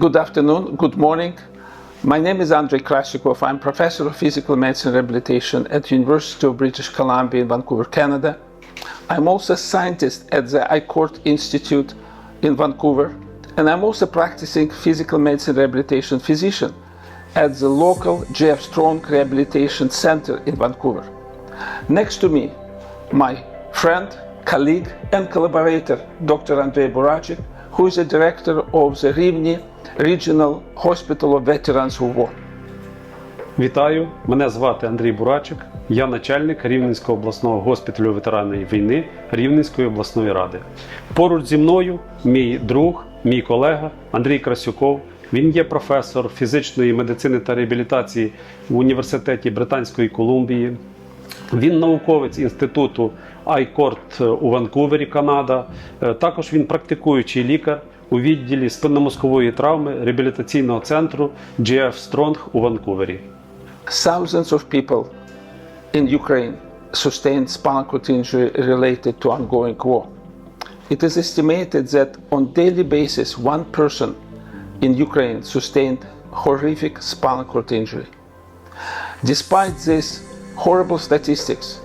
Good afternoon, good morning. My name is Andrei Krasikov. I'm professor of physical medicine rehabilitation at University of British Columbia in Vancouver, Canada. I'm also a scientist at the iCourt Institute in Vancouver, and I'm also practicing physical medicine rehabilitation physician at the local Jeff Strong Rehabilitation Center in Vancouver. Next to me, my friend, colleague, and collaborator, Dr. Andrei Burachik, who is the director of the Rivne Regional Hospital of Veterans of War. Вітаю, мене звати Андрій Бурачик. Я начальник Рівненського обласного госпіталю ветеранів війни Рівненської обласної ради. Поруч зі мною мій друг, мій колега Андрій Красюков. Він є професор фізичної медицини та реабілітації в університеті Британської Колумбії. Він науковець інституту iCourt у Ванкувері, Канада. Е, Також він практикуючий лікар у відділі спинномозкової травми реабілітаційного центру GF Strong у Ванкувері. Thousands of people in Ukraine sustained spinal cord injury related to ongoing war. It is estimated that on daily basis one person in Ukraine sustained horrific spinal cord injury. Despite these horrible statistics,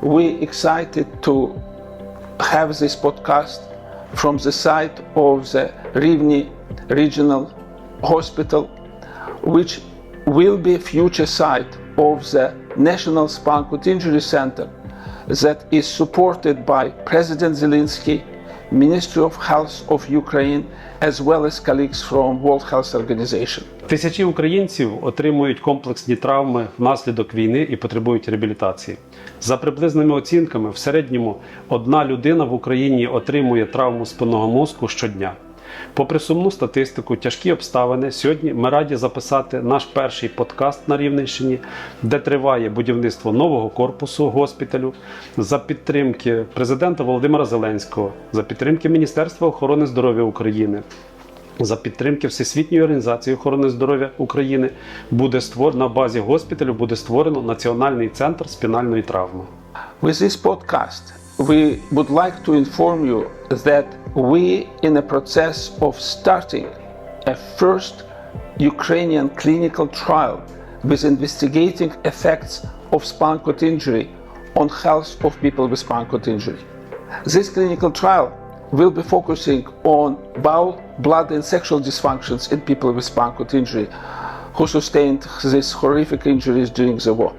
we excited to have this podcast from the site of the Rivne Regional Hospital, which will be future site of the National Cord Injury Center that is supported by President Zelensky, Ministry of Health of Ukraine, as well as colleagues from World Health Organization. Тисячі українців отримують комплексні травми внаслідок війни і потребують реабілітації. За приблизними оцінками, в середньому одна людина в Україні отримує травму спинного мозку щодня. Попри сумну статистику, тяжкі обставини, сьогодні ми раді записати наш перший подкаст на Рівненщині, де триває будівництво нового корпусу госпіталю за підтримки президента Володимира Зеленського, за підтримки Міністерства охорони здоров'я України. За підтримки Всесвітньої організації охорони здоров'я України буде створено на базі госпіталю буде створено Національний центр спінальної травми. With this podcast, we would like to inform you that we in the process of starting a first Ukrainian clinical trial with investigating effects of spinal cord injury on health of people with spinal cord injury. This clinical trial will be focusing on bowel, blood, and sexual dysfunctions in people with spinal cord injury who sustained these horrific injuries during the war.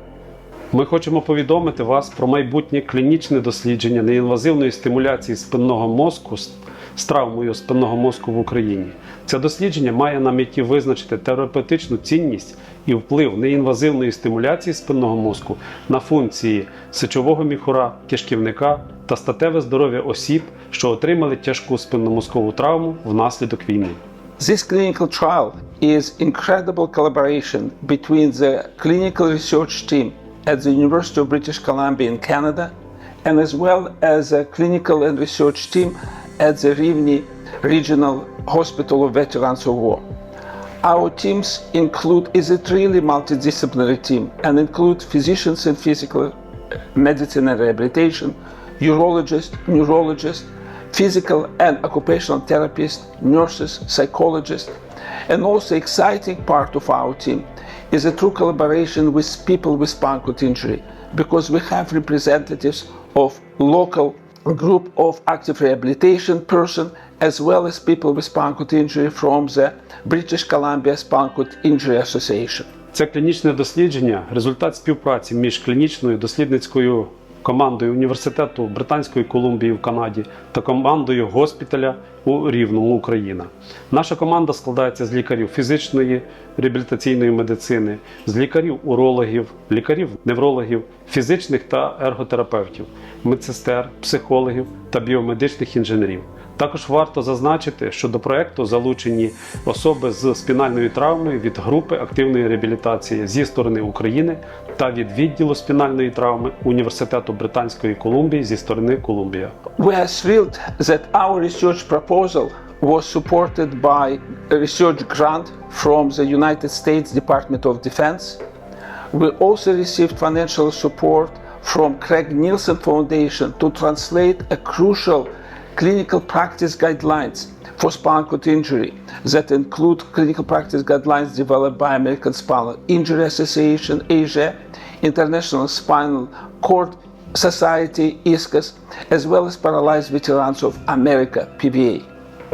Ми хочемо повідомити вас про майбутнє клінічне дослідження неінвазивної стимуляції спинного мозку з- травмою спинного мозку в Україні. Це дослідження має на меті визначити терапевтичну цінність і вплив неінвазивної стимуляції спинного мозку на функції сечового міхура, кишківника та статеве здоров'я осіб, що отримали тяжку спинномозкову травму внаслідок війни. This clinical trial is incredible collaboration between the clinical research team at the University of British Columbia in Canada and as well as a clinical and research team at the Rivne Regional Hospital of Veterans of War. Our teams include is a truly multidisciplinary team and include physicians in physical uh, medicine and rehabilitation, urologists, neurologists, physical and occupational therapists, nurses, psychologists, and also exciting part of our team is a true collaboration with people with spinal cord injury because we have representatives of local group of active rehabilitation person as well as people with spinal cord injury from the British Columbia Spinal Cord Injury Association. Це клінічне дослідження результат співпраці між клінічною дослідницькою командою університету Британської Колумбії в Канаді та командою госпіталя у Рівному Україна. Наша команда складається з лікарів фізичної реабілітаційної медицини, з лікарів-урологів, лікарів-неврологів, фізичних та ерготерапевтів, медсестер, психологів та біомедичних інженерів. Також варто зазначити, що до проекту залучені особи з спінальною травмою від групи активної реабілітації зі сторони України та від відділу спінальної травми Університету Британської Колумбії зі сторони Колумбія. We are thrilled that our research proposal was supported by a research grant from the United States Department of Defense. We also received financial support from Craig Nielsen Foundation to translate a crucial clinical practice guidelines for spinal cord injury that include clinical practice guidelines developed by American Spinal Injury Association Asia, International Spinal Cord Society ISCAS, as well as Paralyzed Veterans of America PVA.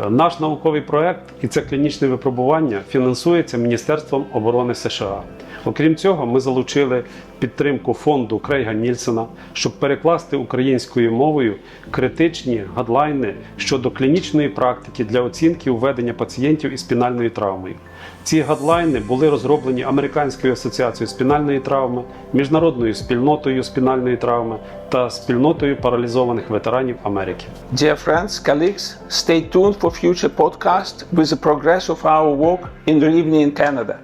Наш науковий проект і це клінічне випробування фінансується Міністерством оборони США. Окрім цього, ми залучили підтримку фонду Крейга Нільсена, щоб перекласти українською мовою критичні гадлайни щодо клінічної практики для оцінки введення пацієнтів із спінальною травмою. Ці гадлайни були розроблені Американською асоціацією спінальної травми, міжнародною спільнотою спінальної травми та спільнотою паралізованих ветеранів Америки. Dear friends, colleagues, stay tuned for future podcasts with the progress of our work in Rivne in Canada.